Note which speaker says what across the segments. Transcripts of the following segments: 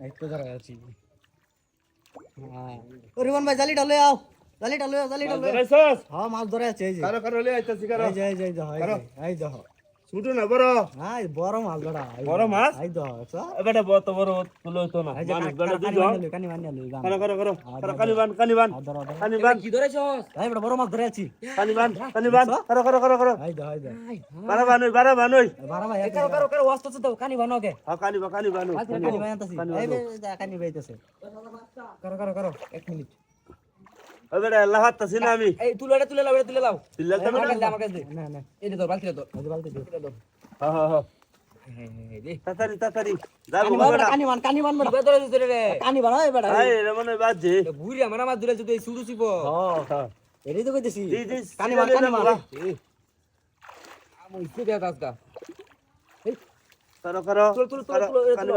Speaker 1: এই তো ধরা আছি। হ্যাঁ। ও রিমন ভাই জালিটা লয়ে আও। জালিটা লয়ে আও জালিটা লয়ে আও। হ্যাঁ মাছ ধরে আছে এই যে।
Speaker 2: কারও কারও লই আইতাছি কারও।
Speaker 1: এই যে এই যে, এই যে
Speaker 2: ছোট না বড়।
Speaker 1: এই বড় মাছ যে,
Speaker 2: বড় মাছ?
Speaker 1: যে সব
Speaker 2: এবারে বড় তো বড় তুলো তো না। মানুষ বড়
Speaker 1: মানি লই, কানি মানি লই গান
Speaker 2: করো করো করো। করো কানি বান কানি বান। কানি বান।
Speaker 3: কি ধরেছস?
Speaker 1: এই বড় বড় মাছ ধরে আছি।
Speaker 2: কানি বান কানি বান। করো করো করো করো।
Speaker 1: এই যে এই যে
Speaker 2: বারা বানুই বারা বানুই
Speaker 1: বারা ভাই
Speaker 3: কারও কারও কারও ওয়াস্ত তো কানি বানো কে
Speaker 2: হ্যাঁ কানি বা কানি বানুই
Speaker 1: কানি ভাই আনতাছি। এই কানি বাইতেছে
Speaker 3: করো করো করো এক মিনিট।
Speaker 2: না আমি।
Speaker 3: এই তুলে এটা তুলে লাও এটা তুলে লাও আমার কাছে
Speaker 1: না না
Speaker 3: বালতিটা
Speaker 1: এই বালতি
Speaker 2: হ্যাঁ হ্যাঁ হ্যাঁ তাড়াতাড়ি তাড়াতাড়ি। যাব বেটা।
Speaker 3: ধরে রে?
Speaker 1: বেটা
Speaker 2: রে মনে
Speaker 3: আমার আমার ধরে যদি
Speaker 2: হ্যাঁ
Speaker 1: এটাই তো কইতেছি।
Speaker 3: আমি
Speaker 2: করো
Speaker 3: তুল, তুল, তুল,
Speaker 2: করো,
Speaker 3: তুল,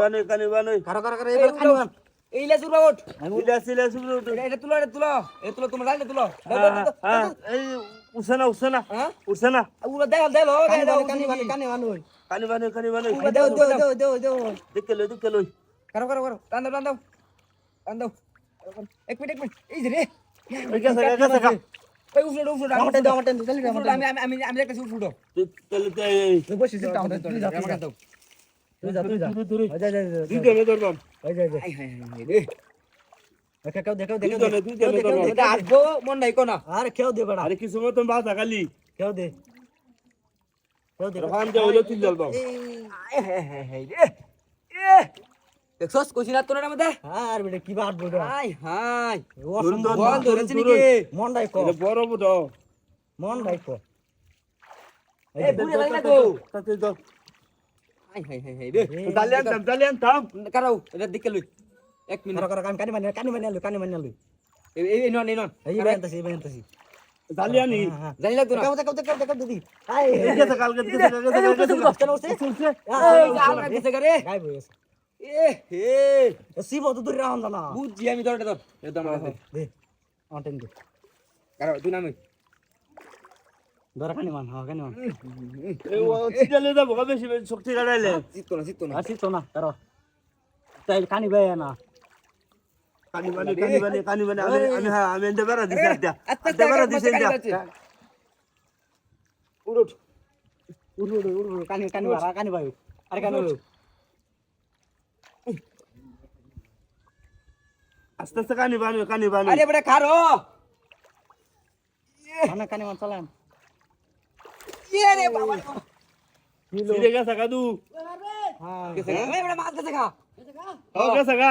Speaker 1: কারও কারও কারও কানি বান
Speaker 3: এই লে সুরবা ওঠ
Speaker 2: সিলা সিলা সুবরু
Speaker 3: এটা এটা তুলো এটা তুলো। এই তুলো তোমার লাইনে তুলো। দাও, দাও, দাও, দাও।
Speaker 2: হ্যাঁ এই উঠছে না উঠছে না
Speaker 3: হ্যাঁ?
Speaker 2: উঠছে না
Speaker 3: উড়া দেও দেও
Speaker 1: কানি
Speaker 3: দেও
Speaker 1: কানি বান কানি বান
Speaker 2: কানি বানুই কানি
Speaker 1: দেও দেও দেও দেও দেও।
Speaker 2: দেখতে লই দেখতে লই।
Speaker 3: করো করো করো। টান দাও টান দাও। টান দাও। এক মিনিট এক মিনিট। এই যে রে।
Speaker 2: ওই গেছে গেছে গা
Speaker 3: ওই উফলো উফলো
Speaker 1: আমারটা দাও আমারটা দাও
Speaker 3: আমি আমি আমি একটা
Speaker 2: তেলে
Speaker 1: তুই বসে তুই তুই যা
Speaker 3: দাও।
Speaker 1: তুই যা তুই যা যা যা যা
Speaker 2: দুই জনে ধরবাম
Speaker 1: ওই যা যা
Speaker 3: হাই হাই হাই রে
Speaker 1: দেখো কেউ দেখো দেখো
Speaker 2: দুই জনে দুই জনে ধরবাম
Speaker 3: এটা আসব মন নাই কোনা
Speaker 1: আরে কেউ দে বেড়া
Speaker 2: আরে কিছু মতন বাসা খালি
Speaker 1: কেউ দে কেউ দে
Speaker 2: ওখান দিয়ে হইল তিন জলবাম
Speaker 3: হাই হাই হাই হাই রে এ দেখছস কইছিনা তোর মধ্যে
Speaker 1: আর বেটা কি বাট বড়
Speaker 3: হাই হাই বল ধরেছি নাকি
Speaker 1: মন ডাই কো
Speaker 2: বড় বড়
Speaker 1: মন ডাই কো
Speaker 3: এ বুড়ি লাগি তো
Speaker 2: তাতে দাও
Speaker 3: হাই হাই হাই হাই রে
Speaker 2: দালি আনতাম দালি আনতাম
Speaker 3: কারাও এটা দিকে লই এক মিনিট
Speaker 1: করো করো কানি কানি মানে কানি মানে লই কানি মানে লই
Speaker 3: এই নন এই
Speaker 1: এই
Speaker 3: জানি লাগতো না
Speaker 1: আই
Speaker 2: কালকে
Speaker 1: চলছে
Speaker 3: এই আমরা দিছে করে এ হে
Speaker 1: শিব তো দূরে রাহন না
Speaker 3: বুঝছি আমি আমার
Speaker 1: দে অন্টেন দে
Speaker 3: কারাও তুই নামে
Speaker 1: ধরা কানি মান হ্যাঁ কানি মান।
Speaker 2: ও চিটালে যাব বেশি বেশি শক্তি গাড়াইলে
Speaker 3: জিততো না জিততো না।
Speaker 1: আসি তো না করো তাই কানি বাই না
Speaker 2: কানি বানি কানি বানি কানি বানি আমি আমি হ্যাঁ আমি এন্ড বেরা দিছি আড্ডা আড্ডা বেরা দিছি আড্ডা
Speaker 3: উড়
Speaker 1: উড় উড় উড় উড় কানি কানি বারা কানি বাই আরে কানি
Speaker 2: আস্তে আস্তে কানি বানি কানি বানি।
Speaker 3: আরে বড় খারো।
Speaker 1: মানে কানি মান চালান।
Speaker 3: এ রে বাবা
Speaker 2: সিরে গেছে কাদু
Speaker 1: হ্যাঁ
Speaker 3: গেছে গা। এই বড় মাছ গেছে খা
Speaker 2: ও গেছে গা